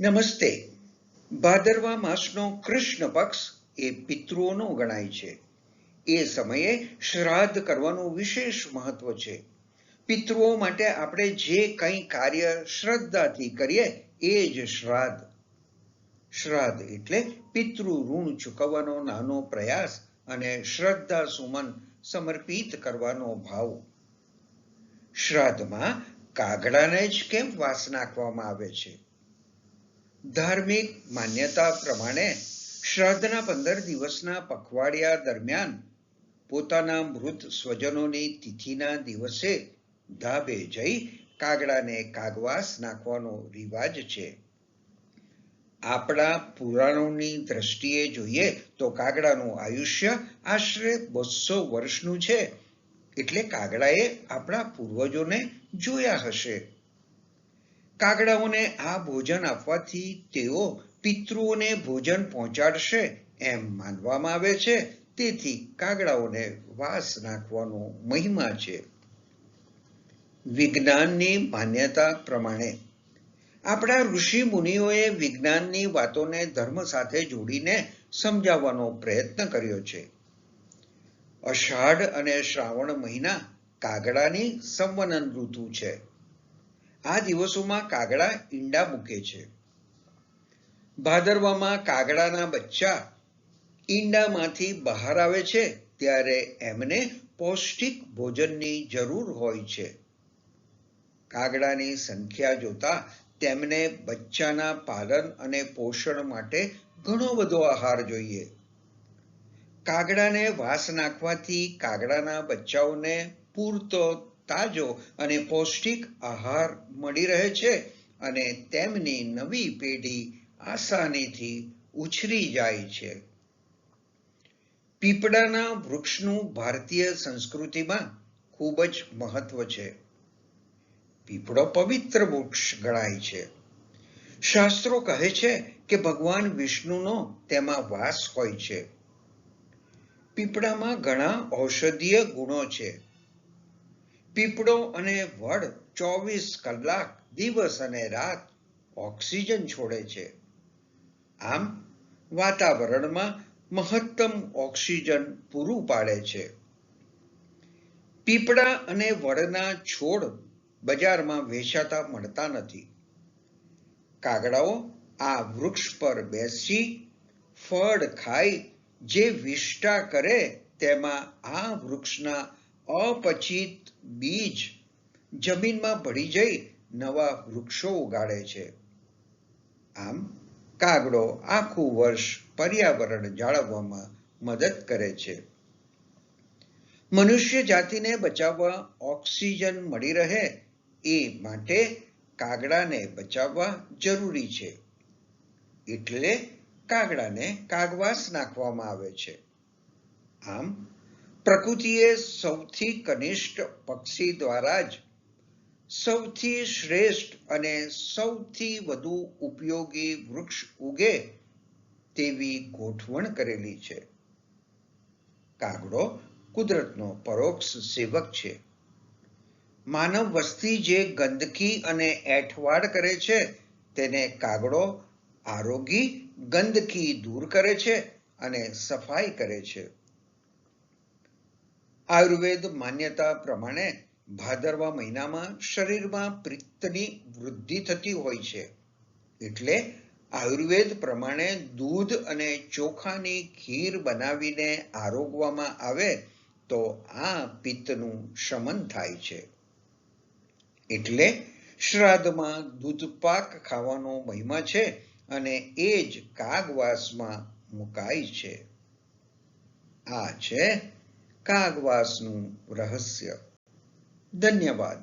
નમસ્તે. ભાદરવા માસનો કૃષ્ણ પક્ષ એ પિતૃઓનો ગણાય છે. એ સમયે શ્રાદ્ધ કરવાનું વિશેષ મહત્વ છે. પિતૃઓ માટે આપણે જે કંઈ કાર્ય શ્રદ્ધાથી કરીએ એ જ શ્રાદ્ધ. શ્રાદ્ધ એટલે પિતૃ ઋણ ચૂકવવાનો નાનો પ્રયાસ અને શ્રદ્ધા સુમન સમર્પિત કરવાનો ભાવ. શ્રાદ્ધમાં કાગડાને જ કેમ વાસ નાખવામાં આવે છે? ધાર્મિક માન્યતા પ્રમાણે શ્રાદ્ધના પંદર દિવસના પખવાડિયા દરમિયાન પોતાના મૃત સ્વજનોની તિથિના દિવસે ધાબે જઈ કાગડાને કાગવાસ નાખવાનો રિવાજ છે. આપણા પુરાણોની દ્રષ્ટિએ જોઈએ તો કાગડાનું આયુષ્ય આશરે બસો વર્ષનું છે. એટલે કાગડાએ આપણા પૂર્વજોને જોયા હશે. કાગડાઓને આ ભોજન આપવાથી તેઓ પિતૃઓને ભોજન પહોંચાડશે એમ માનવામાં આવે છે. તેથી કાગડાઓને વાસ નાખવાનો મહિમા છે. વિજ્ઞાનની માન્યતા પ્રમાણે આપણા ઋષિ મુનિઓએ વિજ્ઞાનની વાતોને ધર્મ સાથે જોડીને સમજાવવાનો પ્રયત્ન કર્યો છે. અષાઢ અને શ્રાવણ મહિના કાગડાની સંવનન ઋતુ છે. આ દિવસોમાં કાગડા ઈંડા મૂકે છે. ભાદરવામાં કાગડાના બચ્ચા ઈંડામાંથી બહાર આવે છે, ત્યારે એમને પૌષ્ટિક ભોજનની જરૂર હોય છે. કાગડાની સંખ્યા જોતા તેમને બચ્ચાના પાલન અને પોષણ માટે ઘણો બધો આહાર જોઈએ. કાગડાને વાસ નાખવાથી કાગડાના બચ્ચાઓને પૂરતો તાજો અને પૌષ્ટિક આહાર મળી રહે છે અને તેમની નવી પેઢી આસાનીથી ઉછરી જાય છે. પીપળાના વૃક્ષનું ભારતીય સંસ્કૃતિમાં ખૂબ જ મહત્વ છે. પીપળો પવિત્ર વૃક્ષ ગણાય છે. શાસ્ત્રો કહે છે કે ભગવાન વિષ્ણુનો તેમાં વાસ હોય છે. પીપળામાં ઘણા ઔષધીય ગુણો છે. પીપળો અને વડ ચોવીસ કલાક, દિવસ અને રાત ઓક્સિજન છોડે છે. આમ વાતાવરણમાં મહત્તમ ઓક્સિજન પૂરું પાડે છે. પીપળા અને વડના છોડ બજારમાં વેચાતા મળતા નથી. કાગડાઓ આ વૃક્ષ પર બેસી ફળ ખાઈ જે વિષ્ટા કરે તેમાં આ વૃક્ષના અપચિત બીજ જમીનમાં ભળી જઈ નવા વૃક્ષો ઉગાડે છે. આમ કાગડો આખું વર્ષ પર્યાવરણ જાળવવામાં મદદ કરે છે. મનુષ્ય જાતિને બચાવવા ઓક્સિજન મળી રહે એ માટે કાગડાને બચાવવા જરૂરી છે. એટલે કાગડાને કાગવાસ નાખવામાં આવે છે. આમ પ્રકૃતિએ સૌથી કનિષ્ઠ પક્ષી દ્વારા જ સૌથી શ્રેષ્ઠ અને સૌથી વધુ ઉપયોગી વૃક્ષ ઉગે તેવી ગોઠવણ કરેલી છે. કાગડો કુદરતનો પરોક્ષ સેવક છે. માનવ વસ્તી જે ગંદકી અને એઠવાડ કરે છે, તેને કાગડો આરોગી ગંદકી દૂર કરે છે અને સફાઈ કરે છે. આયુર્વેદ માન્યતા પ્રમાણે ભાદરવા મહિનામાં શરીરમાં પિત્તની વૃદ્ધિ થતી હોય છે. એટલે આયુર્વેદ પ્રમાણે દૂધ અને ચોખાની ખીર બનાવીને આરોગવામાં આવે તો આ પિત્તનું શમન થાય છે. એટલે શ્રાદ્ધમાં દૂધપાક ખાવાનો મહિમા છે અને એ જ કાગવાસમાં મુકાય છે. આ છે કાગવાસનું રહસ્ય ધન્યવાદ